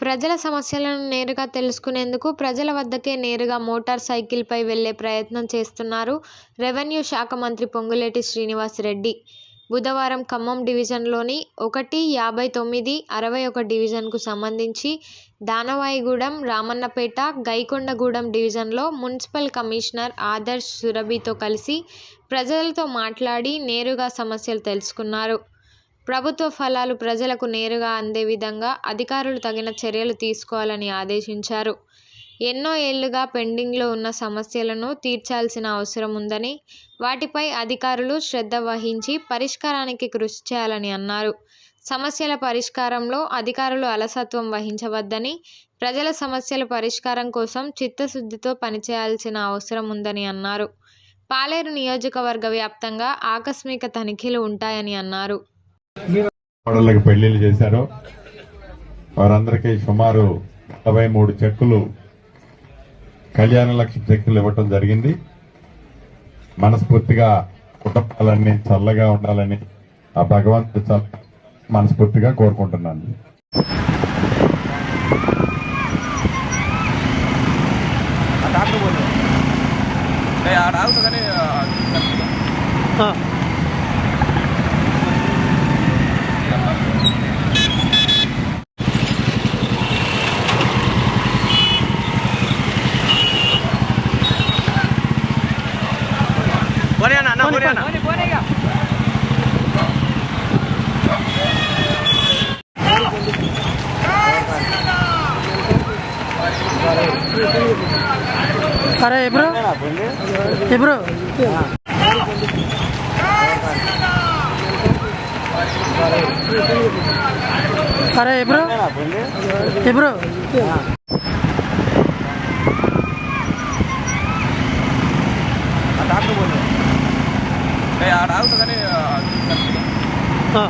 ప్రజల సమస్యలను నేరుగా తెలుసుకునేందుకు ప్రజల వద్దకే నేరుగా మోటార్ సైకిల్పై వెళ్ళే ప్రయత్నం చేస్తున్నారు రెవెన్యూ శాఖ మంత్రి పొంగులేటి శ్రీనివాస్ రెడ్డి. బుధవారం ఖమ్మం డివిజన్లోని ఒకటి, యాభై తొమ్మిది, అరవై ఒక డివిజన్కు సంబంధించి దానవాయిగూడెం, రామన్నపేట, గైకొండగూడెం డివిజన్లో మున్సిపల్ కమిషనర్ ఆదర్శ్ సురభితో కలిసి ప్రజలతో మాట్లాడి నేరుగా సమస్యలు తెలుసుకున్నారు. ప్రభుత్వ ఫలాలు ప్రజలకు నేరుగా అందే విధంగా అధికారులు తగిన చర్యలు తీసుకోవాలని ఆదేశించారు. ఎన్నో ఏళ్ళుగా పెండింగ్లో ఉన్న సమస్యలను తీర్చాల్సిన అవసరం ఉందని, వాటిపై అధికారులు శ్రద్ధ వహించి పరిష్కారానికి కృషి చేయాలని అన్నారు. సమస్యల పరిష్కారంలో అధికారులు అలసత్వం వహించవద్దని, ప్రజల సమస్యల పరిష్కారం కోసం చిత్తశుద్ధితో పనిచేయాల్సిన అవసరం ఉందని అన్నారు. పాలేరు నియోజకవర్గ వ్యాప్తంగా ఆకస్మిక తనిఖీలు ఉంటాయని అన్నారు. కోడళ్ళకి పెళ్ళిళ్ళు చేశారు. వారందరికీ సుమారు నలభై మూడు చెక్కులు కళ్యాణ లక్ష్మి చెక్కులు ఇవ్వటం జరిగింది. మనస్ఫూర్తిగా కుటుంబాలన్నీ చల్లగా ఉండాలని ఆ భగవంతుడు చల్ల మనస్ఫూర్తిగా కోరుకుంటున్నాను. డాక్టర్ అరే ఎబ్రో ఎబ్రో అరే ఎబ్రో ఎబ్రో ಆ ರೌಟದನೆ ಹ ಆ